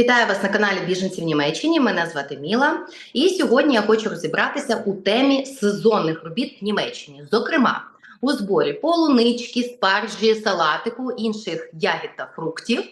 Вітаю вас на каналі Біженці в Німеччині. Мене звати Міла. І сьогодні я хочу розібратися у темі сезонних робіт в Німеччині, зокрема у зборі полунички, спаржі, салатику, інших ягід та фруктів.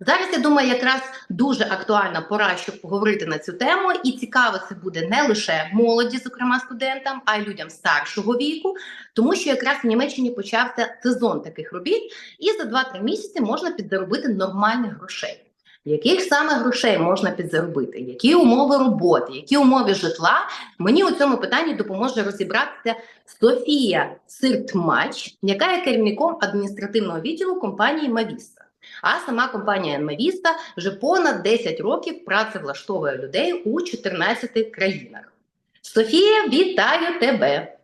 Зараз я думаю, якраз дуже актуальна пора, щоб поговорити на цю тему, і цікаво це буде не лише молоді, зокрема студентам, а й людям старшого віку, тому що якраз в Німеччині почався сезон таких робіт, і за 2-3 місяці можна підзаробити нормальних грошей. Яких саме грошей можна підзаробити? Які умови роботи, які умови житла? Мені у цьому питанні допоможе розібратися Софія Сиртмач, яка є керівником адміністративного відділу компанії Мавіста. А сама компанія Мавіста вже понад 10 років працевлаштовує людей у 14 країнах. Софія, вітаю тебе!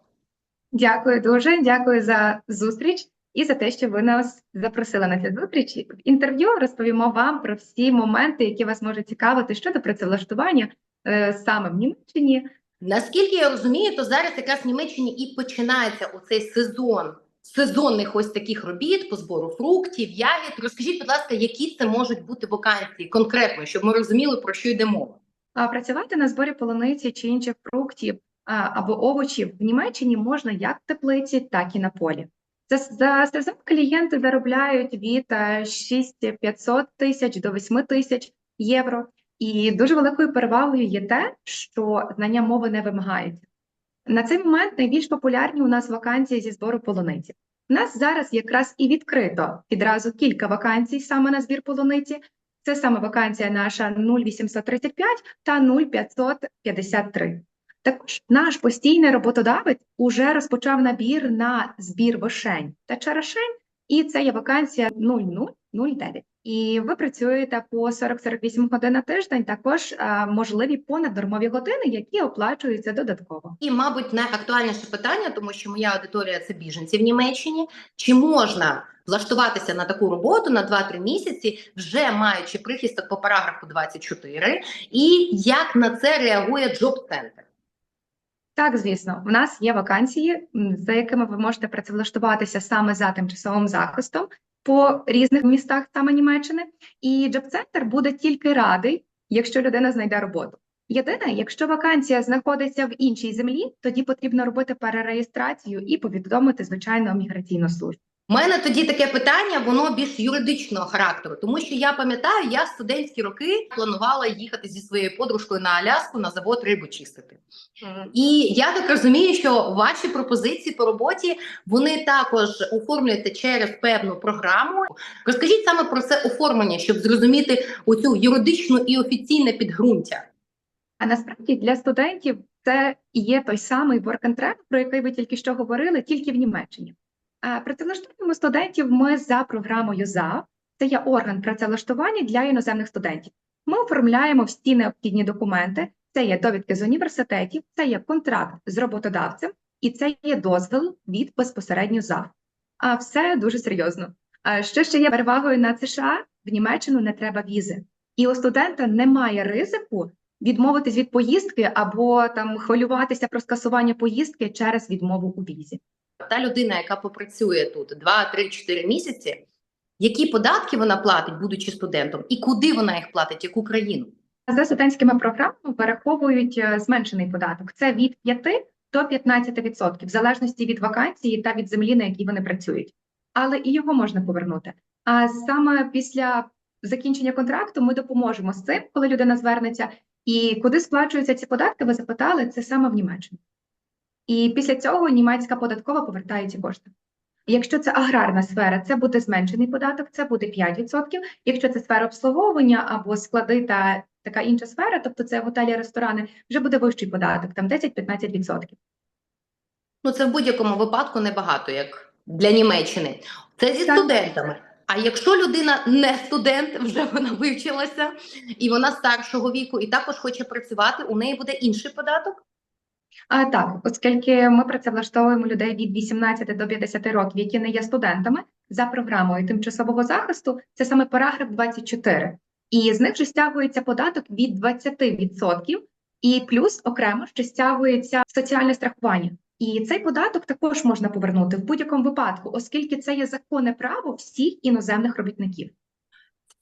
Дякую дуже, дякую за зустріч і за те, що ви нас запросили на цю зустріч. В інтерв'ю розповімо вам про всі моменти, які вас можуть цікавити щодо працевлаштування е, саме в Німеччині. Наскільки я розумію, то зараз якраз в Німеччині і починається у цей сезон сезонних ось таких робіт по збору фруктів, ягід. Розкажіть, будь ласка, які це можуть бути вакансії конкретно, щоб ми розуміли, про що йде мова. А працювати на зборі полуниці чи інших фруктів а, або овочів в Німеччині можна як в теплиці, так і на полі. За, сезон клієнти заробляють від е, 6500 тисяч до 8 тисяч євро. І дуже великою перевагою є те, що знання мови не вимагається. На цей момент найбільш популярні у нас вакансії зі збору полуниці. У нас зараз якраз і відкрито відразу кілька вакансій саме на збір полуниці. Це саме вакансія наша 0835 та 0553. Також наш постійний роботодавець уже розпочав набір на збір вишень та черешень, і це є вакансія 0009. І ви працюєте по 40-48 годин на тиждень, також а, можливі понаднормові години, які оплачуються додатково. І, мабуть, найактуальніше питання, тому що моя аудиторія це біженці в Німеччині. Чи можна влаштуватися на таку роботу на 2-3 місяці, вже маючи прихисток по параграфу 24, і як на це реагує джоб-центр? Так, звісно, в нас є вакансії, за якими ви можете працевлаштуватися саме за тимчасовим захистом по різних містах саме Німеччини, і джоб-центр буде тільки радий, якщо людина знайде роботу. Єдине, якщо вакансія знаходиться в іншій землі, тоді потрібно робити перереєстрацію і повідомити звичайно міграційну службу. У мене тоді таке питання, воно більш юридичного характеру, тому що я пам'ятаю, я студентські роки планувала їхати зі своєю подружкою на Аляску на завод рибу чистити. І я так розумію, що ваші пропозиції по роботі вони також оформлюються через певну програму. Розкажіть саме про це оформлення, щоб зрозуміти оцю юридичну і офіційне підґрунтя. А насправді для студентів це і є той самий work and travel, про який ви тільки що говорили, тільки в Німеччині. А Працевлаштуємо студентів ми за програмою ЗАВ. Це є орган працевлаштування для іноземних студентів. Ми оформляємо всі необхідні документи. Це є довідки з університетів, це є контракт з роботодавцем, і це є дозвіл від безпосередньо ЗАВ. А все дуже серйозно. Що ще є перевагою на США? В Німеччину не треба візи, і у студента немає ризику відмовитись від поїздки або там хвилюватися про скасування поїздки через відмову у візі. Та людина, яка попрацює тут 2, 3, 4 місяці, які податки вона платить, будучи студентом, і куди вона їх платить, яку країну? За студентськими програмами переховують е, зменшений податок. Це від 5 до 15%, в залежності від вакансії та від землі, на якій вони працюють. Але і його можна повернути. А саме після закінчення контракту ми допоможемо з цим, коли людина звернеться. І куди сплачуються ці податки, ви запитали, це саме в Німеччині. І після цього німецька податкова повертає ці кошти. Якщо це аграрна сфера, це буде зменшений податок, це буде 5%. Якщо це сфера обслуговування або склади та така інша сфера, тобто це готелі, ресторани, вже буде вищий податок, там 10-15%. Ну це в будь-якому випадку небагато, як для Німеччини. Це зі Так. студентами. А якщо людина не студент, вже вона вивчилася, і вона старшого віку, і також хоче працювати, у неї буде інший податок. А так, оскільки ми працевлаштовуємо людей від 18 до 50 років, які не є студентами, за програмою тимчасового захисту, це саме параграф 24. І з них вже стягується податок від 20%, і плюс окремо ще стягується соціальне страхування. І цей податок також можна повернути в будь-якому випадку, оскільки це є законне право всіх іноземних робітників.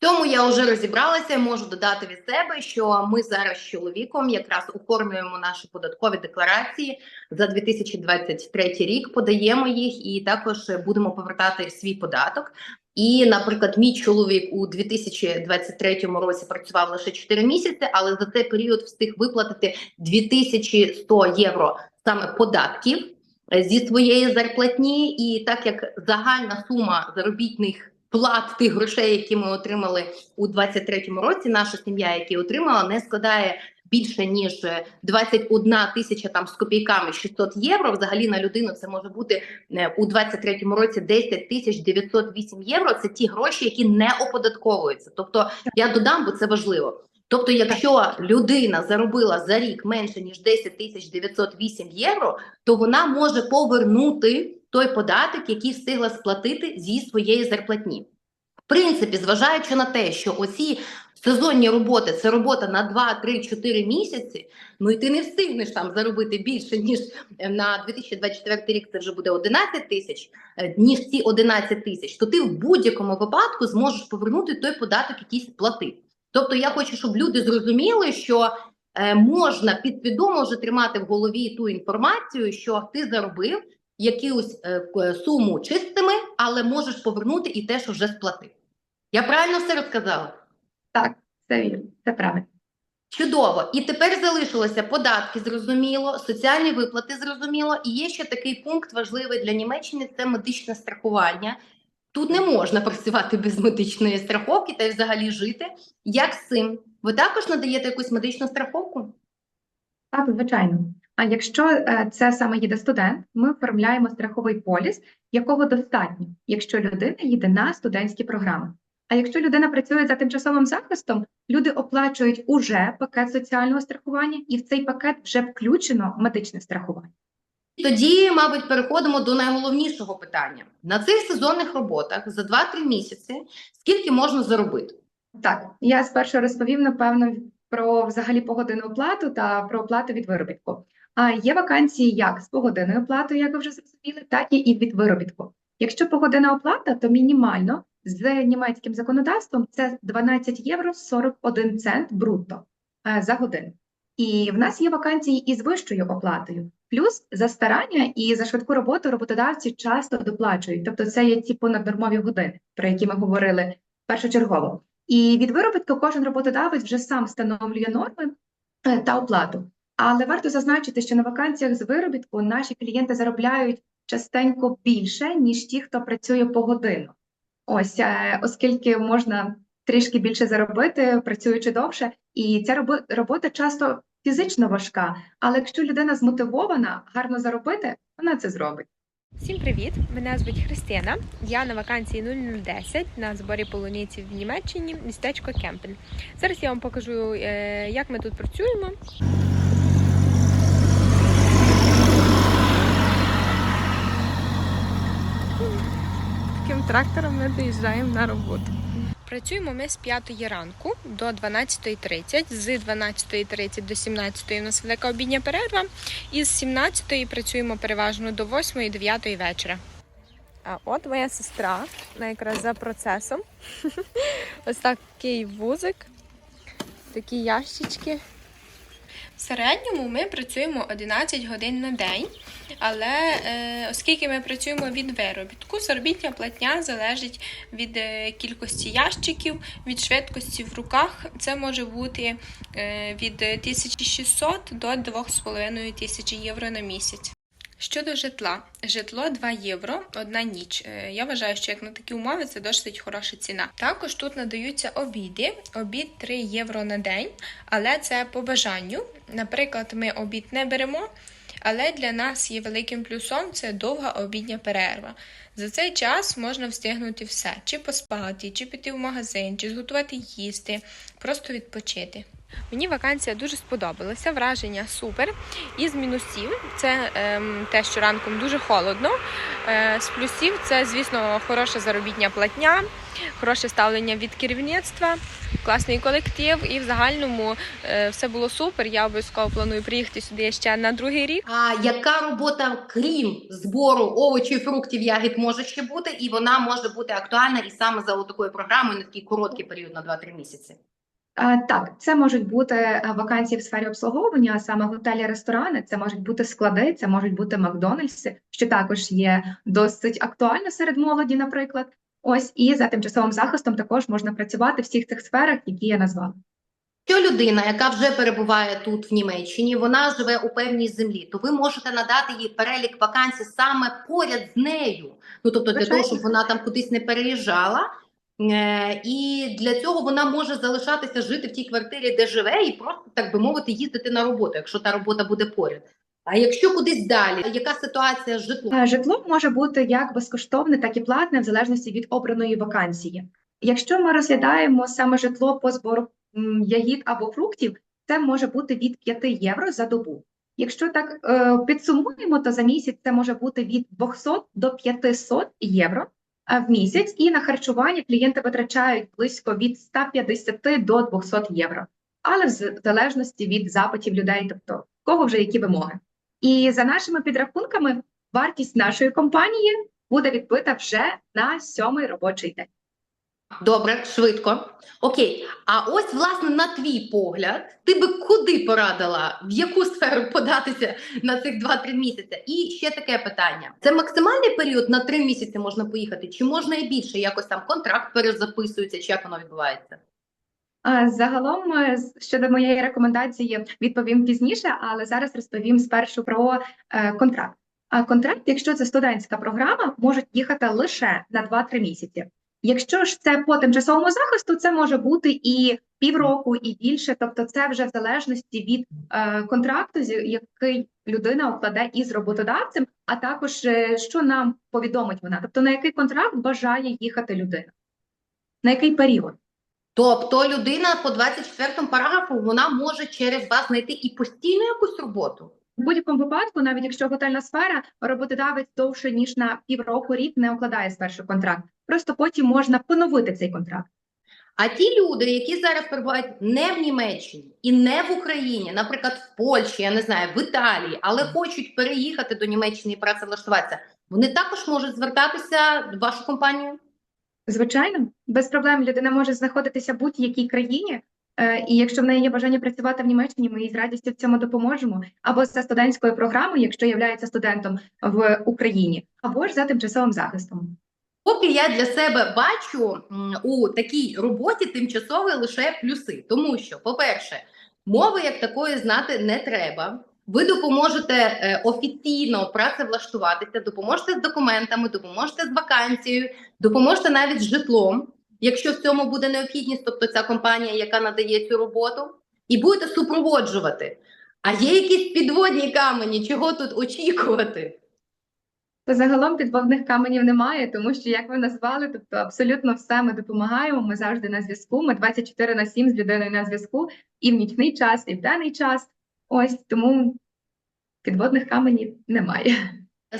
В цьому я вже розібралася можу додати від себе, що ми зараз з чоловіком якраз оформлюємо наші податкові декларації за 2023 рік, подаємо їх і також будемо повертати свій податок. І, наприклад, мій чоловік у 2023 році працював лише 4 місяці, але за цей період встиг виплатити 2100 євро саме податків е, зі своєї зарплатні. І так як загальна сума заробітних плат тих грошей, які ми отримали у 2023 році, наша сім'я, які отримала, не складає більше ніж е, 21 тисяча там з копійками 600 євро. Взагалі на людину це може бути е, у 2023 році 10 тисяч 908 євро. Це ті гроші, які не оподатковуються. Тобто я додам, бо це важливо. Тобто, якщо людина заробила за рік менше ніж 10 тисяч 908 євро, то вона може повернути той податок, який встигла сплатити зі своєї зарплатні. В принципі, зважаючи на те, що оці сезонні роботи це робота на 2, 3, 4 місяці. Ну і ти не встигнеш там заробити більше ніж е, на 2024 рік. Це вже буде 11 тисяч, е, ніж ці 11 тисяч. То ти в будь-якому випадку зможеш повернути той податок, який сплатив. Тобто, я хочу, щоб люди зрозуміли, що е, можна підсвідомо вже тримати в голові ту інформацію, що ти заробив якусь е, суму чистими, але можеш повернути і те, що вже сплатив. Я правильно все розказала? Так, це вірно, це правильно. Чудово. І тепер залишилося податки, зрозуміло, соціальні виплати, зрозуміло. І є ще такий пункт важливий для Німеччини це медичне страхування. Тут не можна працювати без медичної страховки та й взагалі жити. Як з цим? Ви також надаєте якусь медичну страховку? Так, звичайно. А якщо е, це саме їде студент, ми оформляємо страховий поліс, якого достатньо, якщо людина їде на студентські програми. А якщо людина працює за тимчасовим захистом, люди оплачують уже пакет соціального страхування, і в цей пакет вже включено медичне страхування. Тоді, мабуть, переходимо до найголовнішого питання. На цих сезонних роботах за 2-3 місяці скільки можна заробити? Так, я спершу розповім, напевно, про взагалі погодинну оплату та про оплату від виробітку. А є вакансії як з погодинною оплатою, як ви вже зрозуміли, так і від виробітку. Якщо погодинна оплата, то мінімально з німецьким законодавством це 12 євро 41 цент брутто е, за годину. І в нас є вакансії із вищою оплатою. Плюс за старання і за швидку роботу роботодавці часто доплачують. Тобто це є ті понаднормові години, про які ми говорили першочергово. І від виробітку кожен роботодавець вже сам встановлює норми е, та оплату. Але варто зазначити, що на вакансіях з виробітку наші клієнти заробляють частенько більше, ніж ті, хто працює погодинно. Ось, е, оскільки можна трішки більше заробити, працюючи довше, і ця робота часто фізично важка, але якщо людина змотивована гарно заробити, вона це зробить. Всім привіт! Мене звуть Христина. Я на вакансії 0010 на зборі полуниці в Німеччині, містечко Кемпель. Зараз я вам покажу, е, як ми тут працюємо. Трактором ми доїжджаємо на роботу. Працюємо ми з 5 ранку до 12.30, з 12.30 до 17.00 у нас велика обідня перерва, і з 17.00 працюємо переважно до 8-9 вечора. А от моя сестра, вона якраз за процесом. Ось такий вузик, такі ящички. В середньому ми працюємо 11 годин на день, але е, оскільки ми працюємо від виробітку, заробітня платня залежить від е, кількості ящиків, від швидкості в руках. Це може бути е, від 1600 до 2500 євро на місяць. Щодо житла, житло 2 євро одна ніч. Е, Я вважаю, що як на такі умови це досить хороша ціна. Також тут надаються обіди. Обід 3 євро на день, але це по бажанню. Наприклад, ми обід не беремо, але для нас є великим плюсом це довга обідня перерва. За цей час можна встигнути все: чи поспати, чи піти в магазин, чи зготувати їсти, просто відпочити. Мені вакансія дуже сподобалася, враження супер. Із мінусів це ем, те, що ранком дуже холодно. Е, з плюсів це, звісно, хороша заробітня платня, хороше ставлення від керівництва, класний колектив. І в загальному е, все було супер. Я обов'язково планую приїхати сюди ще на другий рік. А яка робота, крім збору овочів, фруктів, ягід, може ще бути, і вона може бути актуальна і саме за такою програмою на такий короткий період на 2-3 місяці? Так, це можуть бути е, вакансії в сфері обслуговування, а саме готелі, ресторани, це можуть бути склади, це можуть бути Макдональдси, що також є досить актуально серед молоді, наприклад. Ось і за тимчасовим захистом також можна працювати в всіх цих сферах, які я назвала. Якщо людина, яка вже перебуває тут в Німеччині, вона живе у певній землі, то ви можете надати їй перелік вакансій саме поряд з нею. Ну тобто для того, щоб вона там кудись не переїжджала. Е, І для цього вона може залишатися жити в тій квартирі, де живе, і просто так би мовити, їздити на роботу, якщо та робота буде поряд. А якщо кудись далі, яка ситуація з житлом? Е, Житло може бути як безкоштовне, так і платне, в залежності від обраної вакансії. Якщо ми розглядаємо саме житло по збору ягід або фруктів, це може бути від 5 євро за добу. Якщо так е, підсумуємо, то за місяць це може бути від 200 до 500 євро в місяць, і на харчування клієнти витрачають близько від 150 до 200 євро, але в залежності від запитів людей, тобто кого вже які вимоги. І за нашими підрахунками, вартість нашої компанії буде відбита вже на сьомий робочий день. Добре, швидко. Окей. А ось, власне, на твій погляд, ти би куди порадила, в яку сферу податися на цих 2-3 місяці? І ще таке питання: це максимальний період на 3 місяці можна поїхати, чи можна і більше? Якось там контракт перезаписується, чи як воно відбувається? Загалом, е, щодо моєї рекомендації, відповім пізніше, але зараз розповім спершу про е, контракт. А контракт, якщо це студентська програма, можуть їхати лише на 2-3 місяці. Якщо ж це по тимчасовому захисту, це може бути і півроку, і більше. Тобто, це вже в залежності від е, контракту, з який людина укладе із роботодавцем, а також е, що нам повідомить вона, тобто на який контракт бажає їхати людина, на який період. Тобто людина по 24 параграфу вона може через вас знайти і постійну якусь роботу. В будь-якому випадку, навіть якщо готельна сфера, роботодавець довше ніж на півроку рік не укладає спершу контракт. Просто потім можна поновити цей контракт. А ті люди, які зараз перебувають не в Німеччині і не в Україні, наприклад, в Польщі, я не знаю, в Італії, але хочуть переїхати до Німеччини і працевлаштуватися, вони також можуть звертатися в вашу компанію. Звичайно, без проблем людина може знаходитися в будь-якій країні, е, і якщо в неї є бажання працювати в Німеччині, ми їй з радістю в цьому допоможемо. Або за студентською програмою, якщо є студентом в Україні, або ж за тимчасовим захистом. Поки я для себе бачу у такій роботі тимчасові лише плюси, тому що, по-перше, мови як такої знати не треба. Ви допоможете е, офіційно працевлаштуватися, допоможете з документами, допоможете з вакансією, допоможете навіть з житлом, якщо в цьому буде необхідність, тобто ця компанія, яка надає цю роботу, і будете супроводжувати. А є якісь підводні камені, чого тут очікувати? Загалом підводних каменів немає, тому що, як ви назвали, тобто абсолютно все ми допомагаємо. Ми завжди на зв'язку. Ми 24 на 7 з людиною на зв'язку і в нічний час, і в денний час. Ось тому підводних каменів немає.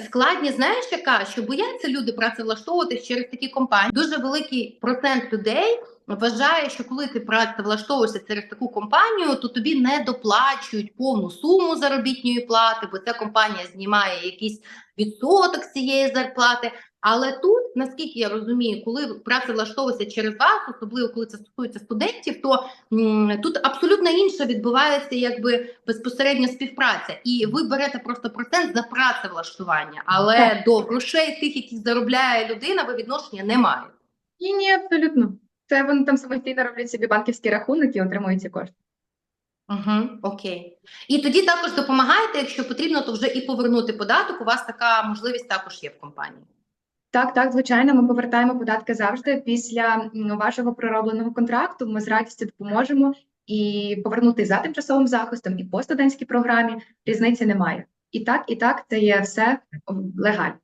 Складність, знаєш, яка що бояться люди працевлаштовуватись через такі компанії. Дуже великий процент людей вважає, що коли ти працевлаштовуєшся через таку компанію, то тобі не доплачують повну суму заробітної плати, бо ця компанія знімає якийсь відсоток з цієї зарплати. Але тут, наскільки я розумію, коли працевлаштовується через вас, особливо коли це стосується студентів, то м, тут абсолютно інша відбувається якби безпосередня співпраця, і ви берете просто процент за працевлаштування, але Так. до грошей тих, які заробляє людина, ви відношення не маєте. Ні, ні, абсолютно. Це вони там самостійно роблять собі банківські рахунки і отримують ці кошти. Угу, окей. І тоді також допомагаєте, якщо потрібно, то вже і повернути податок. У вас така можливість також є в компанії. Так, так, звичайно, ми повертаємо податки завжди. Після вашого проробленого контракту ми з радістю допоможемо і повернути за тимчасовим захистом, і по студентській програмі різниці немає. І так, і так, це є все легально.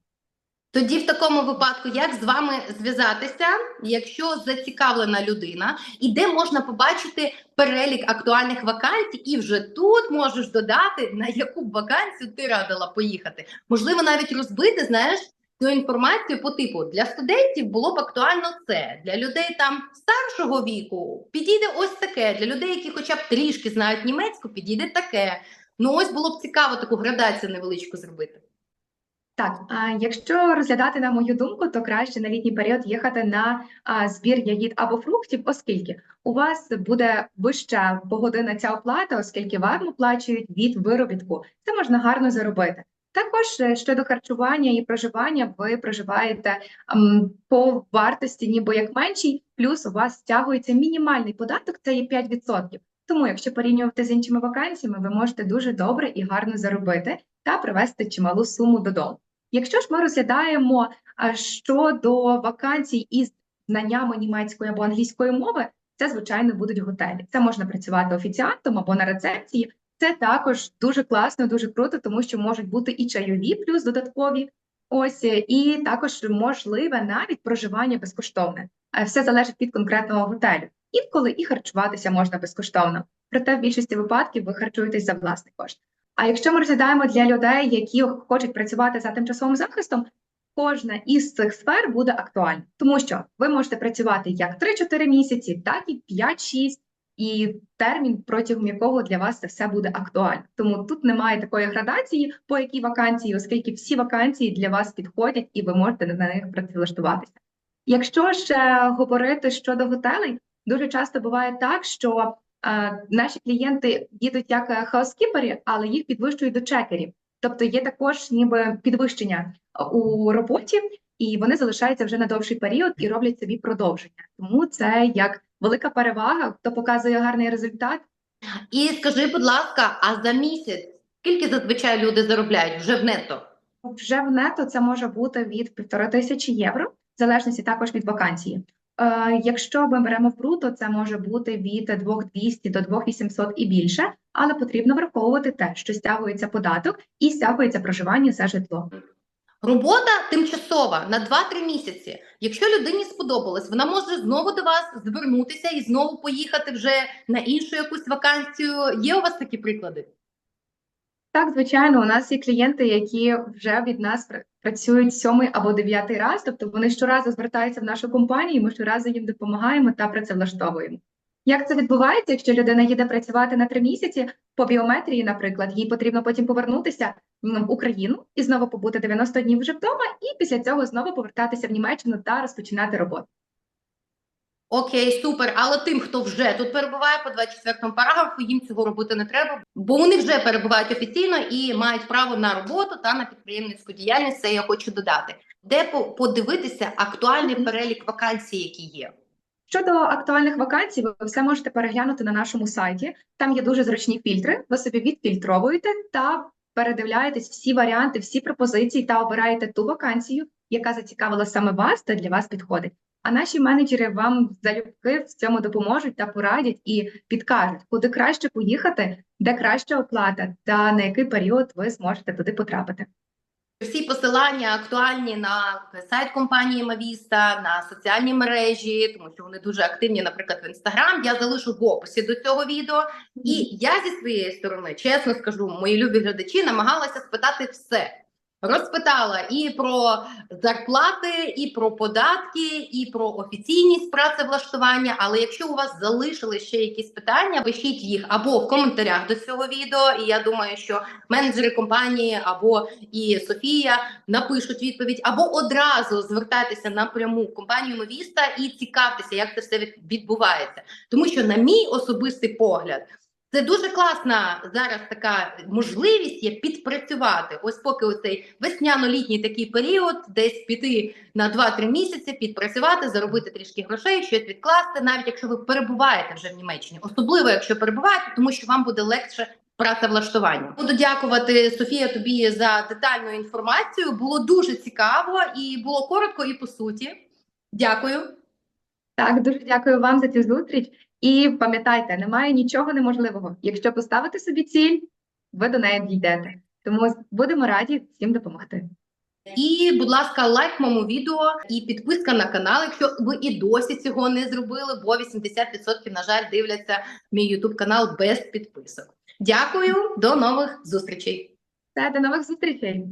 Тоді в такому випадку, як з вами зв'язатися, якщо зацікавлена людина, і де можна побачити перелік актуальних вакансій, і вже тут можеш додати, на яку б вакансію ти радила поїхати. Можливо, навіть розбити, знаєш, цю інформацію по типу для студентів було б актуально це, для людей там старшого віку підійде ось таке, для людей, які хоча б трішки знають німецьку, підійде таке. Ну ось було б цікаво таку градацію невеличку зробити. Так, а якщо розглядати на мою думку, то краще на літній період їхати на збір ягід або фруктів, оскільки у вас буде вища погодинна ця оплата, оскільки вам оплачують від виробітку. Це можна гарно заробити. Також е, щодо харчування і проживання, ви проживаєте по вартості, ніби як меншій, плюс у вас стягується мінімальний податок, це є 5%. Тому, якщо порівнювати з іншими вакансіями, ви можете дуже добре і гарно заробити та привезти чималу суму додому. Якщо ж ми розглядаємо щодо вакансій із знаннями німецької або англійської мови, це звичайно будуть готелі. Це можна працювати офіціантом або на рецепції. Це також дуже класно, дуже круто, тому що можуть бути і чайові, плюс додаткові. Ось і також можливе навіть проживання безкоштовне. Все залежить від конкретного готелю. Інколи і харчуватися можна безкоштовно. Проте в більшості випадків ви харчуєтесь за власний кошт. А якщо ми розглядаємо для людей, які хочуть працювати за тимчасовим захистом, кожна із цих сфер буде актуальна, тому що ви можете працювати як 3-4 місяці, так і 5-6, і термін, протягом якого для вас це все буде актуально. Тому тут немає такої градації, по якій вакансії, оскільки всі вакансії для вас підходять і ви можете на них працевлаштуватися. Якщо ще говорити щодо готелей, дуже часто буває так, що наші клієнти їдуть як е, хаускіпери, але їх підвищують до чекерів. Тобто є також ніби підвищення у роботі, і вони залишаються вже на довший період і роблять собі продовження. Тому це як велика перевага, хто показує гарний результат. І скажи, будь ласка, а за місяць скільки зазвичай люди заробляють вже в нетто? Вже в нето це може бути від півтори тисячі євро, в залежності також від вакансії. Е, якщо ми беремо в бруто, це може бути від 2200 до 2800 і більше, але потрібно враховувати те, що стягується податок і стягується проживання за житло. Робота тимчасова на 2-3 місяці. Якщо людині сподобалось, вона може знову до вас звернутися і знову поїхати вже на іншу якусь вакансію. Є у вас такі приклади? Так, звичайно, у нас є клієнти, які вже від нас працюють сьомий або дев'ятий раз, тобто вони щоразу звертаються в нашу компанію, ми щоразу їм допомагаємо та працевлаштовуємо. Як це відбувається, якщо людина їде працювати на три місяці по біометрії, наприклад, їй потрібно потім повернутися в Україну і знову побути 90 днів вже вдома, і після цього знову повертатися в Німеччину та розпочинати роботу. Окей, супер. Але тим, хто вже тут перебуває по 24 параграфу, їм цього робити не треба, бо вони вже перебувають офіційно і мають право на роботу та на підприємницьку діяльність. Це я хочу додати. Де подивитися актуальний перелік вакансій, які є. Щодо актуальних вакансій, ви все можете переглянути на нашому сайті. Там є дуже зручні фільтри. Ви собі відфільтровуєте та передивляєтесь всі варіанти, всі пропозиції та обираєте ту вакансію, яка зацікавила саме вас та для вас підходить. А наші менеджери вам залюбки в цьому допоможуть та порадять і підкажуть, куди краще поїхати, де краща оплата та на який період ви зможете туди потрапити. Всі посилання актуальні на сайт компанії Мавіста, на соціальні мережі, тому що вони дуже активні, наприклад, в інстаграм. Я залишу в описі до цього відео. І я зі своєї сторони, чесно скажу, мої любі глядачі намагалася спитати все. Розпитала і про зарплати, і про податки, і про офіційність працевлаштування. Але якщо у вас залишили ще якісь питання, пишіть їх або в коментарях до цього відео. І я думаю, що менеджери компанії або і Софія напишуть відповідь, або одразу звертайтеся напряму в компанію Новіста і цікавтеся, як це все відбувається. Тому що, на мій особистий погляд, це дуже класна зараз така можливість є підпрацювати. Ось поки оцей весняно-літній такий період, десь піти на 2-3 місяці, підпрацювати, заробити трішки грошей, щось відкласти, навіть якщо ви перебуваєте вже в Німеччині, особливо якщо перебуваєте, тому що вам буде легше працевлаштування. Буду дякувати Софія тобі за детальну інформацію. Було дуже цікаво і було коротко і по суті. Дякую. Так, дуже дякую вам за цю зустріч. І пам'ятайте, немає нічого неможливого. Якщо поставити собі ціль, ви до неї дійдете. Тому будемо раді всім допомогти. І, будь ласка, лайк моєму відео і підписка на канал, якщо ви і досі цього не зробили, бо 80% на жаль дивляться мій YouTube канал без підписок. Дякую, до нових зустрічей. Та до нових зустрічей!